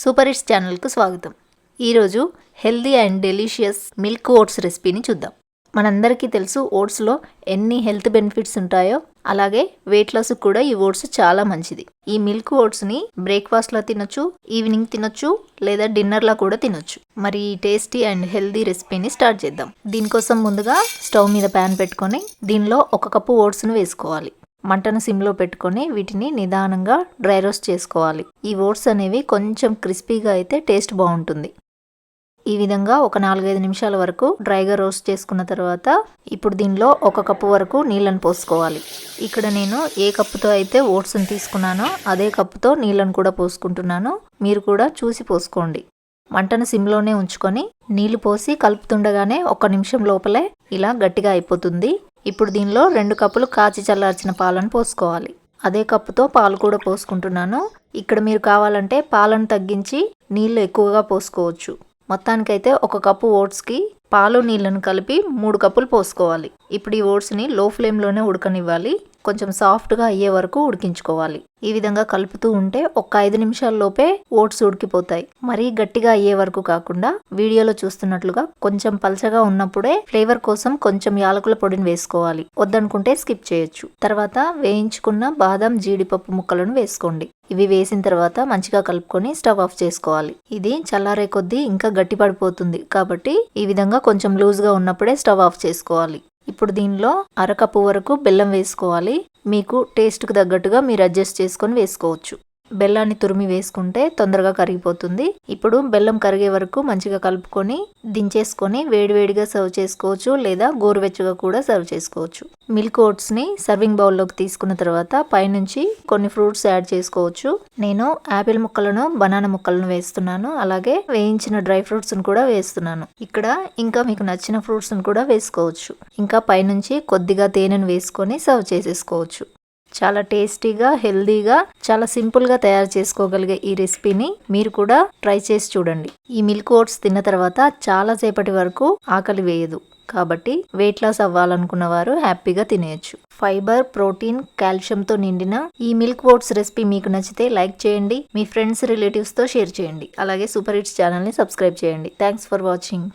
Super hits ఛానల్కు స్వాగతం. ఈరోజు healthy and delicious milk oats రెసిపీని చూద్దాం. మనందరికీ తెలుసు ఓట్స్లో ఎన్ని హెల్త్ బెనిఫిట్స్ ఉంటాయో అలాగే వెయిట్ లాస్ కూడా ఈ ఓట్స్ చాలా మంచిది. ఈ మిల్క్ ఓట్స్ని బ్రేక్ఫాస్ట్లో తినొచ్చు ఈవినింగ్ తినొచ్చు లేదా డిన్నర్లో కూడా తినొచ్చు. మరి ఈ టేస్టీ అండ్ హెల్దీ రెసిపీని స్టార్ట్ చేద్దాం. దీనికోసం ముందుగా స్టవ్ మీద ప్యాన్ పెట్టుకొని దీనిలో ఒక కప్పు ఓట్స్ను వేసుకోవాలి. మంటను సిమ్లో పెట్టుకొని వీటిని నిదానంగా డ్రై రోస్ట్ చేసుకోవాలి. ఈ ఓట్స్ అనేవి కొంచెం క్రిస్పీగా అయితే టేస్ట్ బాగుంటుంది. ఈ విధంగా ఒక నాలుగైదు నిమిషాల వరకు డ్రైగా రోస్ట్ చేసుకున్న తర్వాత ఇప్పుడు దీనిలో ఒక కప్పు వరకు నీళ్ళని పోసుకోవాలి. ఇక్కడ నేను ఏ కప్పుతో అయితే ఓట్స్ని తీసుకున్నానో అదే కప్పుతో నీళ్ళను కూడా పోసుకుంటున్నాను. మీరు కూడా చూసి పోసుకోండి. మంటను సిమ్లోనే ఉంచుకొని నీళ్ళు పోసి కలుపుతుండగానే ఒక నిమిషం లోపలే ఇలా గట్టిగా అయిపోతుంది. ఇప్పుడు దీనిలో రెండు కప్పులు కాచి చల్లార్చిన పాలను పోసుకోవాలి. అదే కప్పుతో పాలు కూడా పోసుకుంటున్నాను. ఇక్కడ మీరు కావాలంటే పాలను తగ్గించి నీళ్ళు ఎక్కువగా పోసుకోవచ్చు. మొత్తానికైతే ఒక కప్పు ఓట్స్కి పాలు నీళ్ళను కలిపి మూడు కప్పులు పోసుకోవాలి. ఇప్పుడు ఈ ఓట్స్ని లో ఫ్లేమ్లోనే ఉడకనివ్వాలి. కొంచెం సాఫ్ట్గా అయ్యే వరకు ఉడికించుకోవాలి. ఈ విధంగా కలుపుతూ ఉంటే ఒక ఐదు నిమిషాల్లోపే ఓట్స్ ఉడికిపోతాయి. మరీ గట్టిగా అయ్యే వరకు కాకుండా వీడియోలో చూస్తున్నట్లుగా కొంచెం పలచగా ఉన్నప్పుడే ఫ్లేవర్ కోసం కొంచెం యాలకుల పొడిని వేసుకోవాలి. వద్దనుకుంటే స్కిప్ చేయొచ్చు. తర్వాత వేయించుకున్న బాదం జీడిపప్పు ముక్కలను వేసుకోండి. ఇవి వేసిన తర్వాత మంచిగా కలుపుకొని స్టవ్ ఆఫ్ చేసుకోవాలి. ఇది చల్లారే కొద్దీ ఇంకా గట్టి పడిపోతుంది కాబట్టి ఈ విధంగా కొంచెం లూజ్గా ఉన్నప్పుడే స్టవ్ ఆఫ్ చేసుకోవాలి. ఇప్పుడు దీనిలో అరకప్పు వరకు బెల్లం వేసుకోవాలి. మీకు టేస్ట్కి తగ్గట్టుగా మీరు అడ్జస్ట్ చేసుకొని వేసుకోవచ్చు. బెల్లాన్ని తురిమి వేసుకుంటే తొందరగా కరిగిపోతుంది. ఇప్పుడు బెల్లం కరిగే వరకు మంచిగా కలుపుకొని దించేసుకొని వేడివేడిగా సర్వ్ చేసుకోవచ్చు లేదా గోరువెచ్చగా కూడా సర్వ్ చేసుకోవచ్చు. మిల్క్ ఓట్స్ని సర్వింగ్ బౌల్లోకి తీసుకున్న తర్వాత పైనుంచి కొన్ని ఫ్రూట్స్ యాడ్ చేసుకోవచ్చు. నేను యాపిల్ ముక్కలను బనానా ముక్కలను వేస్తున్నాను. అలాగే వేయించిన డ్రై ఫ్రూట్స్ను కూడా వేస్తున్నాను. ఇక్కడ ఇంకా మీకు నచ్చిన ఫ్రూట్స్ని కూడా వేసుకోవచ్చు. ఇంకా పైనుంచి కొద్దిగా తేనెను వేసుకొని సర్వ్ చేసేసుకోవచ్చు. చాలా టేస్టీగా హెల్దీగా చాలా సింపుల్గా తయారు చేసుకోగలిగే ఈ రెసిపీని మీరు కూడా ట్రై చేసి చూడండి. ఈ మిల్క్ ఓట్స్ తిన్న తర్వాత చాలా సేపటి వరకు ఆకలి వేయదు. కాబట్టి వెయిట్ లాస్ అవ్వాలనుకున్న వారు హ్యాపీగా తినేయచ్చు. ఫైబర్ ప్రోటీన్ కాల్షియంతో నిండిన ఈ మిల్క్ ఓట్స్ రెసిపీ మీకు నచ్చితే లైక్ చేయండి మీ ఫ్రెండ్స్ రిలేటివ్స్తో షేర్ చేయండి. అలాగే సూపర్ హిట్స్ ఛానల్ని సబ్స్క్రైబ్ చేయండి. Thanks for watching